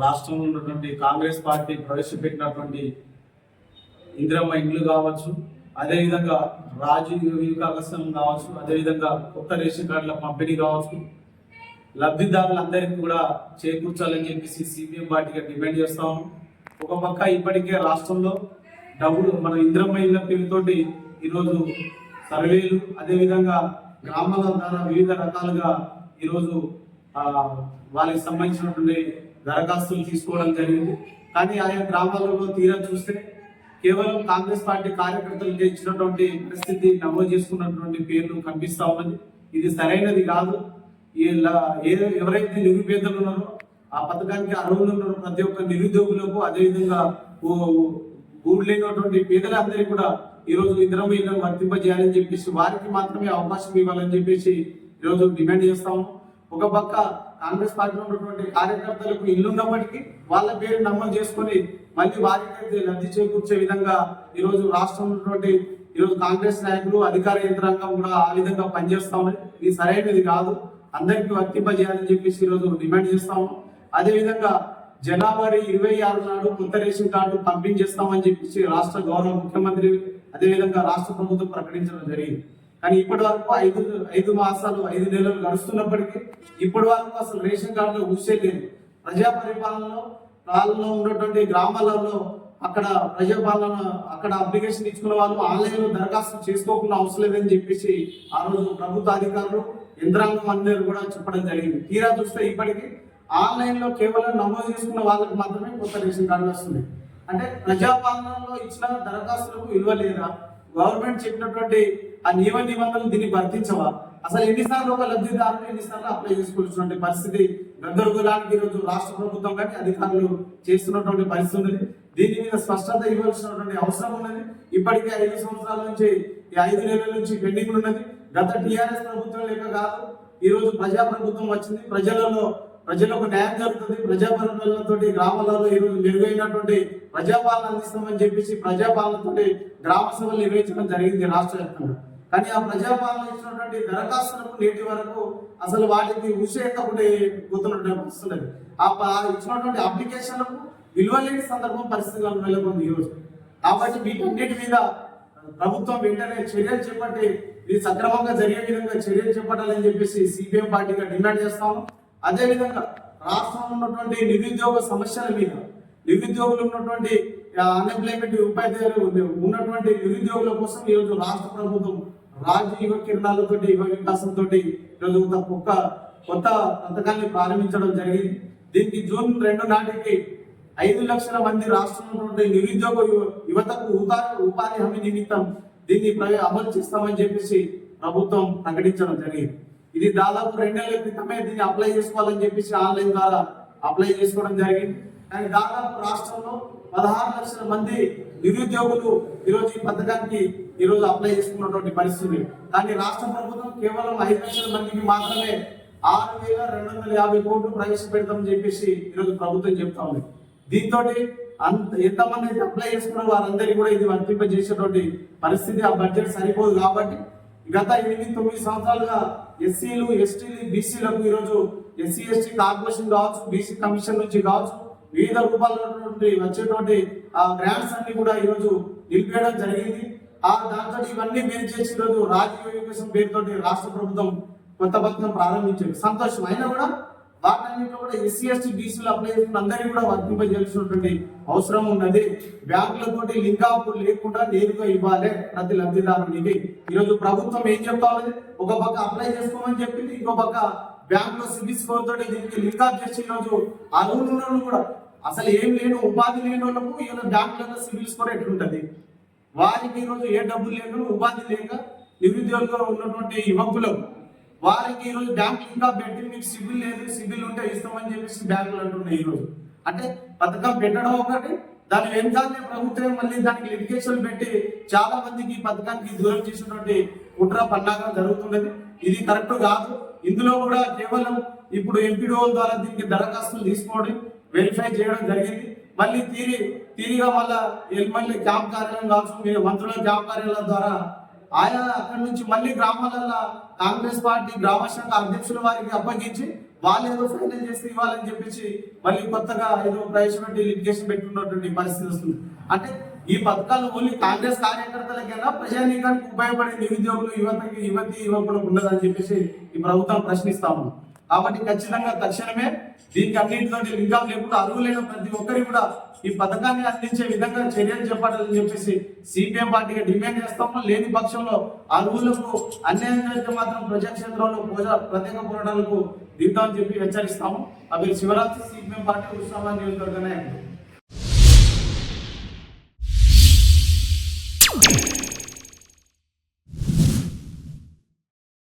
రాష్ట్రంలో ఉన్నటువంటి కాంగ్రెస్ పార్టీ ప్రవేశపెట్టినటువంటి ఇందిరమ్మ ఇండ్లు కావచ్చు అదేవిధంగా రాజీవ్ వికాసం కావచ్చు అదేవిధంగా కొత్త రేషన్ కార్డుల పంపిణీ కావచ్చు లబ్ధిదారులందరికీ కూడా చేకూర్చాలని చెప్పేసి సిపిఎం పార్టీగా డిమాండ్ చేస్తాము ఒక పక్క ఇప్పటికే రాష్ట్రంలో డబ్బులు మన ఇంద్రమ్మ ఇళ్ళ పేరుతోటి ఈరోజు సర్వేలు అదేవిధంగా గ్రామాల ద్వారా వివిధ రకాలుగా ఈరోజు వాళ్ళకి సంబంధించినటువంటి దరఖాస్తులు తీసుకోవడం జరిగింది. కానీ ఆయా గ్రామాలలో తీరా చూస్తే కేవలం కాంగ్రెస్ పార్టీ కార్యకర్తలకు ఇచ్చినటువంటి పరిస్థితి నమోదు చేసుకున్నటువంటి పేర్లు కనిపిస్తా ఉన్నది. ఇది సరైనది కాదు. ఇలా ఏ- ఎవరైతే నిరుపేదలు ఉన్నారో ఆ పథకానికి అర్హులు ఉన్నారో ప్రతి ఒక్క నిరుద్యోగులకు అదేవిధంగా ఊ- లేనటువంటి పేదలందరికీ కూడా ఈరోజు రోజు వర్తింపజేయాలని చెప్పేసి వారికి మాత్రమే అవకాశం ఇవ్వాలని చెప్పేసి ఈరోజు డిమాండ్ చేస్తాము ఒక పక్క కాంగ్రెస్ పార్టీలో ఉన్నటువంటి కార్యకర్తలకు ఇల్లున్నప్పటికీ వాళ్ళ పేరు నమోదు చేసుకొని మళ్ళీ వారికి లబ్ధి చేకూర్చే విధంగా ఈరోజు రాష్ట్రంలో ఉన్నటువంటి ఈరోజు కాంగ్రెస్ నాయకులు అధికార యంత్రాంగం కూడా ఆ విధంగా పనిచేస్తా ఉన్నాయి ఇది సరైనది కాదు. అందరికీ వర్తింపజేయాలని చెప్పేసి ఈరోజు డిమాండ్ చేస్తాము అదేవిధంగా జనవరి ఇరవై ఆరు నాడు కొత్త రేషన్ కార్డు పంపించేస్తామని చెప్పేసి రాష్ట్ర గౌరవ ముఖ్యమంత్రి అదేవిధంగా రాష్ట్ర ప్రభుత్వం ప్రకటించడం జరిగింది. కానీ ఇప్పటి వరకు ఐదు ఐదు మాసాలు ఐదు నెలలు గడుస్తున్నప్పటికీ ఇప్పటి వరకు అసలు రేషన్ కార్డులో ఊసే లేదు ప్రజా పరిపాలనలో వాళ్ళలో ఉన్నటువంటి గ్రామాలలో అక్కడ ప్రజాపాలన అక్కడ అప్లికేషన్ ఇచ్చుకున్న వాళ్ళు ఆన్లైన్లో దరఖాస్తు చేసుకోకుండా అవసరం లేదని చెప్పేసి ఆ రోజు ప్రభుత్వ అధికారులు యంత్రాంగం అందరూ కూడా చెప్పడం జరిగింది. తీరా చూస్తే ఇప్పటికీ ఆన్లైన్లో కేవలం నమోదు చేసుకున్న వాళ్ళకి మాత్రమే కొత్త రేషన్ కార్డులు వస్తున్నాయి. అంటే ప్రజాపాలనలో ఇచ్చిన దరఖాస్తులకు విలువ లేదా? గవర్నమెంట్ చెప్పినటువంటి ఆ నియమ నిబంధనలు దీన్ని వర్తించవా? అసలు ఎన్నిసార్లు ఒక లబ్ధిదారులు ఎన్నిసార్లు అప్లై చేసుకోవాల్సినటువంటి పరిస్థితి గందరగోళానికి ఈరోజు రాష్ట్ర ప్రభుత్వం కానీ అధికారులు చేస్తున్నటువంటి పరిస్థితి ఉంది దీని మీద స్పష్టత ఇవ్వాల్సినటువంటి అవసరం ఉన్నది. ఇప్పటికే ఐదు సంవత్సరాల నుంచి ఈ ఐదు నెలల నుంచి పెండింగ్ ఉన్నది. గత టిఆర్ఎస్ ప్రభుత్వం లేక కాదు ఈ రోజు ప్రజా ప్రభుత్వం వచ్చింది. ప్రజలలో ప్రజలకు న్యాయం జరుగుతుంది ప్రజాపాలనతోటి గ్రామాలలో ఈరోజు మెరుగైనటువంటి ప్రజాపాలన అందిస్తామని చెప్పేసి ప్రజాపాలనతో గ్రామ సభలు నిర్వహించడం జరిగింది రాష్ట్ర వ్యాప్తంగా. కానీ ఆ ప్రజాపాలన ఇచ్చినటువంటి దరఖాస్తులకు నేటి వరకు అసలు వాటికి ఉసేయకుండా పోతున్నటువంటి వస్తున్నది ఆ ఇచ్చినటువంటి అప్లికేషన్లకు విలువ లేని సందర్భం పరిస్థితులు నెలకొంది ఈ రోజు. కాబట్టి వీటన్నిటి మీద ప్రభుత్వం వెంటనే చర్యలు చేపట్టి ఇది సక్రమంగా జరిగే విధంగా చర్యలు చేపట్టాలని చెప్పేసి సిపిఎం పార్టీగా డిమాండ్ చేస్తాము. అదేవిధంగా రాష్ట్రంలో ఉన్నటువంటి నిరుద్యోగ సమస్యల మీద నిరుద్యోగులు ఉన్నటువంటి అన్ఎంప్లాయ్మెంట్ ఉపాధ్యాయులు ఉన్నటువంటి నిరుద్యోగుల కోసం ఈరోజు రాష్ట్ర ప్రభుత్వం రాజ్య యువ కిరణాలతో యువ వికాసంతో ఈరోజు ఒక కొత్త పథకాన్ని ప్రారంభించడం జరిగింది. దీనికి జూన్ రెండు నాటికి ఐదు లక్షల మంది రాష్ట్రంలో నిరుద్యోగ యువతకు ఉపాధి ఉపాధి హామీ నిమిత్తం దీన్ని అమలు చేస్తామని చెప్పేసి ప్రభుత్వం ప్రకటించడం జరిగింది. ఇది దాదాపు రెండేళ్ళ క్రితమే దీన్ని అప్లై చేసుకోవాలని చెప్పేసి ఆన్లైన్ ద్వారా అప్లై చేసుకోవడం జరిగింది. కానీ దాదాపు రాష్ట్రంలో పదహారు లక్షల మంది నిరుద్యోగులు ఈరోజు ఈ పథకానికి ఈరోజు అప్లై చేసుకున్నటువంటి పరిస్థితి. కానీ రాష్ట్ర ప్రభుత్వం కేవలం ఐదు లక్షల మందికి మాత్రమే ఆరు వేల రెండు వందల యాభై కోట్లు ప్రవేశపెడతామని చెప్పేసి ఈరోజు ప్రభుత్వం చెప్తా ఉంది. దీంతో అంత ఎంతమంది అయితే అప్లై చేసుకున్న వారందరికీ కూడా ఇది వర్తింపజేసేటువంటి పరిస్థితి ఆ బడ్జెట్ సరిపోదు కాబట్టి గత ఎనిమిది తొమ్మిది సంవత్సరాలుగా ఎస్సీలు ఎస్టీలు బీసీలకు ఈరోజు ఎస్సీ ఎస్టీ కార్పొరేషన్ కావచ్చు బీసీ కమిషన్ నుంచి కావచ్చు వివిధ రూపాల్లో వచ్చేటువంటి ఆ గ్రాంట్స్ అన్ని కూడా ఈరోజు నిలిపేయడం జరిగింది. ఆ దాంతో ఇవన్నీ మీరు చేసి ఈరోజు రాజకీయ ఎడ్యుకేషన్ పేరుతోటి రాష్ట్ర ప్రభుత్వం కొత్త పథకం ప్రారంభించింది. సంతోషం. అయినా కూడా వాటన్నింటిలో కూడా ఎస్సీ ఎస్టీ బీసీలు అప్లై చేసుకున్న అందరికీ కూడా వర్తింపజేయాల్సినటువంటి అవసరం ఉన్నది. బ్యాంకులతోటి లింక్ లేకుండా నేరుగా ఇవ్వాలి ప్రతి లబ్ధిదారునికి. ఈరోజు ప్రభుత్వం ఏం చెప్పాలి ఒక పక్క అప్లై చేసుకోమని చెప్పింది ఇంకో పక్క బ్యాంక్లో సిబిల్ స్కోర్ తోటి దీనికి లింక్ అప్ చేసి ఈరోజు అర్హులు కూడా. అసలు ఏం లేని ఉపాధి లేని వాళ్ళకు ఈరోజు బ్యాంకులలో సిబిల్ స్కోర్ ఎట్లుంటది? వారికి ఈరోజు ఏ డబ్బులు లేకుండా ఉపాధి లేక నిరుద్యోగంలో ఉన్నటువంటి యువకులకు వారికి ఈరోజు బ్యాంకు ఇంకా పెట్టి మీకు సిబిల్ లేదు సిబిల్ ఉంటే ఇస్తామని చెప్పేసి బ్యాంకులు అంటున్నాయి ఈరోజు. అంటే పథకం పెట్టడం ఒకటి. దాని వెనకాలనే ప్రభుత్వం మళ్ళీ దానికి లిటిగేషన్ పెట్టి చాలా మందికి ఈ పథకానికి దూరం చేసినటువంటి కుట్ర పన్నాగం జరుగుతున్నది. ఇది కరెక్ట్ కాదు. ఇందులో కూడా కేవలం ఇప్పుడు ఎంపీడీఓ ద్వారా దీనికి దరఖాస్తులు తీసుకోవడం వెరిఫై చేయడం జరిగింది. మళ్ళీ తీరి తీరిగా మళ్ళా మళ్ళీ క్యాంప్ కార్యాలయం కావచ్చు మంత్రుల క్యాంప్ కార్యాలయం ద్వారా ఆయా అక్కడి నుంచి మళ్ళీ గ్రామాలలో కాంగ్రెస్ పార్టీ గ్రామ శాఖ అధ్యక్షుల వారికి అప్పగించి వాళ్ళు ఏదో ఫైనల్ చేసి ఇవ్వాలని చెప్పేసి మళ్ళీ కొత్తగా ఏదో ప్రవేశపెట్టి లిటిగేషన్ పెట్టుకున్నటువంటి పరిస్థితి వస్తుంది. అంటే ఈ పథకాలు ఓన్లీ కాంగ్రెస్ కార్యకర్తలకైనా ప్రజానీకానికి ఉపయోగపడే నిరుద్యోగులు యువతకి యువతి యువకులకు ఉండదని చెప్పేసి ఈ ప్రభుత్వం ప్రశ్నిస్తాము కాబట్టి ఖచ్చితంగా తక్షణమే దీనికి అన్నింటితో ఇంకా లేకుండా అర్హులైన ప్రతి ఒక్కరికి కూడా ఈ పథకాన్ని అందించే విధంగా చర్యలు చేపట్టాలని చెప్పేసి సిపిఎం పార్టీగా డిమాండ్ చేస్తాము లేని పక్షంలో అర్హులకు అన్యాయం చేస్తే మాత్రం ప్రజాక్షేత్రంలో ప్రత్యేక పోరాటాలకు దిద్దామని చెప్పి హెచ్చరిస్తాము. అవి శివరాత్రి సీట్ మేము పార్టీ ఉత్సవాన్ని నియోజకవర్గమే